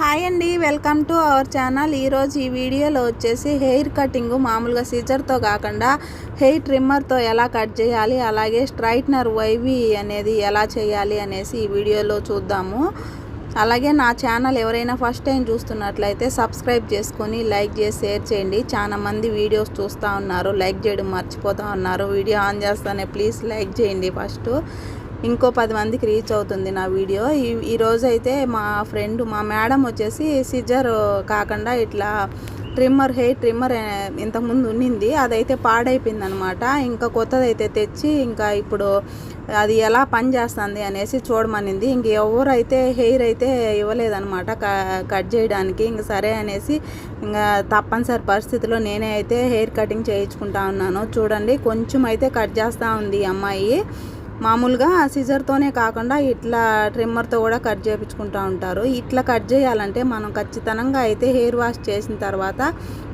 Hi అండి welcome to our channel. ఈరోజు ఈ వీడియోలో వచ్చేసి హెయిర్ కటింగ్ మామూలుగా సిజర్తో కాకుండా హెయిర్ ట్రిమ్మర్తో ఎలా కట్ చేయాలి అలాగే స్ట్రైట్నర్ వైవి అనేది ఎలా చేయాలి అనేసి ఈ వీడియోలో చూద్దాము. అలాగే నా ఛానల్ ఎవరైనా ఫస్ట్ టైం చూస్తున్నట్లయితే సబ్స్క్రైబ్ చేసుకొని లైక్ చేసి షేర్ చేయండి. చాలా మంది వీడియోస్ చూస్తూ ఉన్నారు లైక్ చేయడం మర్చిపోతూ ఉన్నారు. వీడియో ఆన్ చేస్తానే ప్లీజ్ లైక్ చేయండి ఫస్ట్. ఇంకో పది మందికి రీచ్ అవుతుంది నా వీడియో. ఈ ఈరోజు అయితే మా ఫ్రెండ్ మా మేడం వచ్చేసి సిజర్ కాకుండా ఇట్లా ట్రిమ్మర్ హెయిర్ ట్రిమ్మర్ ఇంతకుముందు ఉన్నింది. అదైతే పాడైపోయింది అనమాట ఇంకా కొత్తది అయితే తెచ్చి ఇంకా ఇప్పుడు అది ఎలా పని చేస్తుంది అనేసి చూడమనింది. ఇంక ఎవరైతే హెయిర్ అయితే ఇవ్వలేదనమాట కట్ చేయడానికి ఇంక సరే అనేసి ఇంకా తప్పనిసరి పరిస్థితిలో నేనే అయితే హెయిర్ కటింగ్ చేయించుకుంటా ఉన్నాను. చూడండి కొంచెం అయితే కట్ చేస్తూ ఉంది ఈ అమ్మాయి. మామూలుగా సిజర్తోనే కాకుండా ఇట్లా ట్రిమ్మర్తో కూడా కట్ చేయించుకుంటూ ఉంటారు. ఇట్లా కట్ చేయాలంటే మనం ఖచ్చితంగా అయితే హెయిర్ వాష్ చేసిన తర్వాత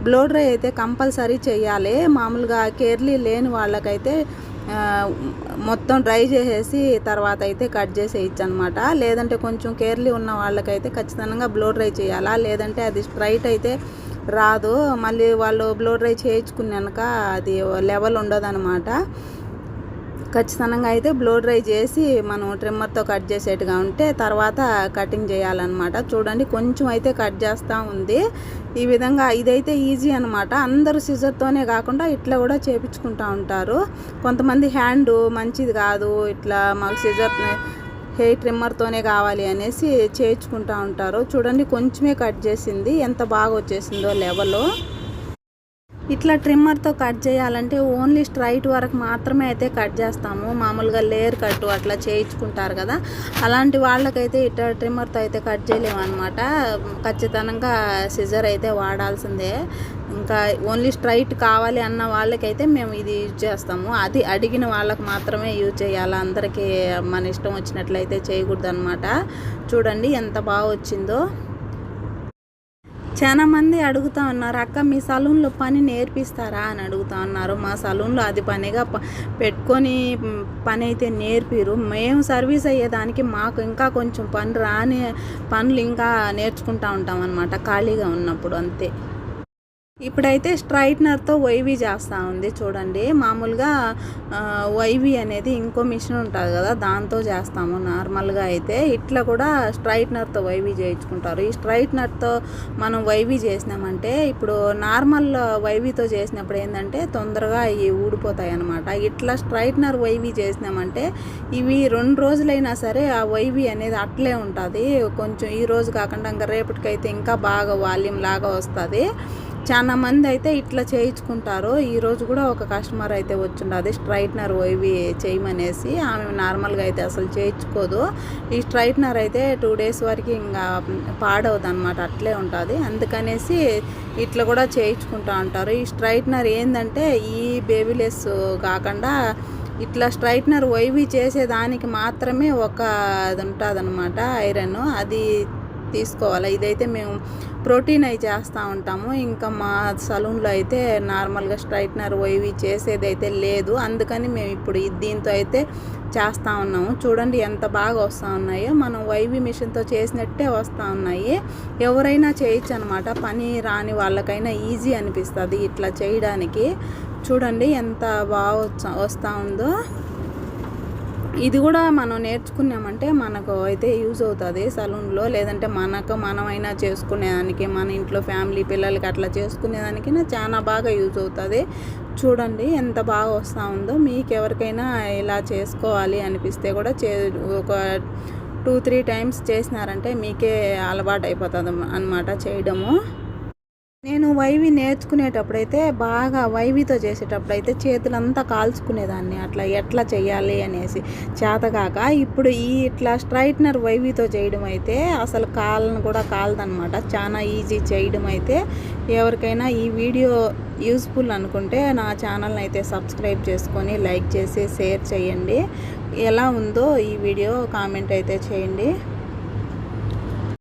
బ్లో డ్రై అయితే కంపల్సరీ చేయాలి. మామూలుగా కేర్లీ లేని వాళ్ళకైతే మొత్తం డ్రై చేసేసి తర్వాత అయితే కట్ చేసేయచ్చు అనమాట లేదంటే కొంచెం కేర్లీ ఉన్న వాళ్ళకైతే ఖచ్చితంగా బ్లో డ్రై చేయాలా? లేదంటే అది స్ట్రైట్ అయితే రాదు. మళ్ళీ వాళ్ళు బ్లో డ్రై చేయించుకున్నాక అది లెవెల్ ఉండదు అనమాట ఖచ్చితంగా అయితే బ్లో డ్రై చేసి మనం ట్రిమ్మర్తో కట్ చేసేట్టుగా ఉంటే తర్వాత కటింగ్ చేయాలన్నమాట. చూడండి కొంచెం అయితే కట్ చేస్తూ ఉంది. ఈ విధంగా ఇదైతే ఈజీ అనమాట అందరూ సిజర్తోనే కాకుండా ఇట్లా కూడా చేపించుకుంటూ ఉంటారు. కొంతమంది హ్యాండ్ మంచిది కాదు ఇట్లా మాకు సిజర్ హెయిర్ ట్రిమ్మర్తోనే కావాలి అనేసి చేయించుకుంటూ ఉంటారు. చూడండి కొంచెమే కట్ చేసింది. ఎంత బాగా వచ్చేసిందో లెవెల్. ఇట్లా ట్రిమ్మర్తో కట్ చేయాలంటే ఓన్లీ స్ట్రైట్ వరకు మాత్రమే అయితే కట్ చేస్తాము. మామూలుగా లేయర్ కట్ అట్లా చేయించుకుంటారు కదా. అలాంటి వాళ్ళకైతే ఇట్లా ట్రిమ్మర్తో అయితే కట్ చేయలేము అనమాట ఖచ్చితంగా సిజర్ అయితే వాడాల్సిందే. ఇంకా ఓన్లీ స్ట్రైట్ కావాలి అన్న వాళ్ళకైతే మేము ఇది యూజ్ చేస్తాము. అది అడిగిన వాళ్ళకి మాత్రమే యూజ్ చేయాలి. అందరికీ మన ఇష్టం వచ్చినట్లయితే చేయకూడదు చూడండి ఎంత బాగా వచ్చిందో. చాలా మంది అడుగుతా ఉన్నారు అక్క మీ సలూన్లో పని నేర్పిస్తారా? అని అడుగుతా ఉన్నారు. మా సలూన్లో అది పనిగా పెట్టుకొని పని అయితే నేర్పిరు. మేము సర్వీస్ అయ్యేదానికి మాకు ఇంకా కొంచెం పని రాని పనులు ఇంకా నేర్చుకుంటా ఉంటాం అనమాట ఖాళీగా ఉన్నప్పుడు అంతే. ఇప్పుడైతే స్ట్రైట్నర్తో వైవి చేస్తూ ఉంది చూడండి. మామూలుగా వైవి అనేది ఇంకో మిషన్ ఉంటుంది కదా దాంతో చేస్తాము. నార్మల్గా అయితే ఇట్లా కూడా స్ట్రైట్నర్తో వైవి చేయించుకుంటారు. ఈ స్ట్రైట్నర్తో మనం వైవి చేసినామంటే ఇప్పుడు నార్మల్ వైవితో చేసినప్పుడు ఏంటంటే తొందరగా ఇవి ఊడిపోతాయి అనమాట ఇట్లా స్ట్రైట్నర్ వైవి చేసినామంటే ఇవి రెండు రోజులైనా సరే ఆ వైవి అనేది అట్లే ఉంటుంది. కొంచెం ఈ రోజు కాకుండా ఇంకా రేపటికైతే ఇంకా బాగా వాల్యూమ్ లాగా వస్తుంది. చాలా మంది అయితే ఇట్లా చేయించుకుంటారు. ఈరోజు కూడా ఒక కస్టమర్ అయితే వచ్చిండదు స్ట్రైట్నర్ ఇవి చేయమనేసి ఆమె నార్మల్గా అయితే అసలు చేయించుకోదు. ఈ స్ట్రైట్నర్ అయితే టూ డేస్ వరకు ఇంకా పాడవద్దు అనమాట అట్లే ఉంటుంది. అందుకనేసి ఇట్లా కూడా చేయించుకుంటా ఉంటారు. ఈ స్ట్రైట్నర్ ఏంటంటే ఈ బేబీలెస్ కాకుండా ఇట్లా స్ట్రైట్నర్ వైవి చేసేదానికి మాత్రమే ఒక అది ఉంటుంది అనమాట ఐరన్. అది తీసుకోవాలి? ఇదైతే మేము ప్రోటీన్ అవి చేస్తూ ఉంటాము. ఇంకా మా సలూన్లో అయితే నార్మల్గా స్ట్రైట్నర్ వైవి చేసేది అయితే లేదు. అందుకని మేము ఇప్పుడు దీంతో అయితే చేస్తూ ఉన్నాము. చూడండి ఎంత బాగా వస్తూ ఉన్నాయో. మనం వైవి మిషన్తో చేసినట్టే వస్తూ ఉన్నాయి. ఎవరైనా చేయొచ్చు అనమాట పని రాని వాళ్ళకైనా ఈజీ అనిపిస్తుంది ఇట్లా చేయడానికి. చూడండి ఎంత బాగా వస్తూ ఉందో. ఇది కూడా మనం నేర్చుకున్నామంటే మనకు అయితే యూజ్ అవుతుంది సలూన్లో. లేదంటే మనకు మనమైనా చేసుకునేదానికి మన ఇంట్లో ఫ్యామిలీ పిల్లలకి అట్లా చేసుకునేదానికి చాలా బాగా యూజ్ అవుతుంది. చూడండి ఎంత బాగా వస్తూ ఉందో. మీకు ఎవరికైనా ఇలా చేసుకోవాలి అనిపిస్తే కూడా చే ఒక టూ త్రీ టైమ్స్ చేసినారంటే మీకే అలవాటు అయిపోతుంది అనమాట చేయడము. నేను వైవి నేర్చుకునేటప్పుడైతే బాగా వైవితో చేసేటప్పుడైతే చేతులంతా కాల్చుకునేదాన్ని. అట్లా ఎట్లా చేయాలి అనేసి చేతగాక ఇప్పుడు ఈ ఇట్లా స్ట్రైట్నర్ వైవితో చేయడం అయితే అసలు కాళ్ళను కూడా కాలదనమాట చాలా ఈజీ చేయడం అయితే ఎవరికైనా ఈ వీడియో యూస్ఫుల్ అనుకుంటే నా ఛానల్ని అయితే సబ్స్క్రైబ్ చేసుకొని లైక్ చేసి షేర్ చేయండి. ఎలా ఉందో ఈ వీడియో కామెంట్ అయితే చేయండి.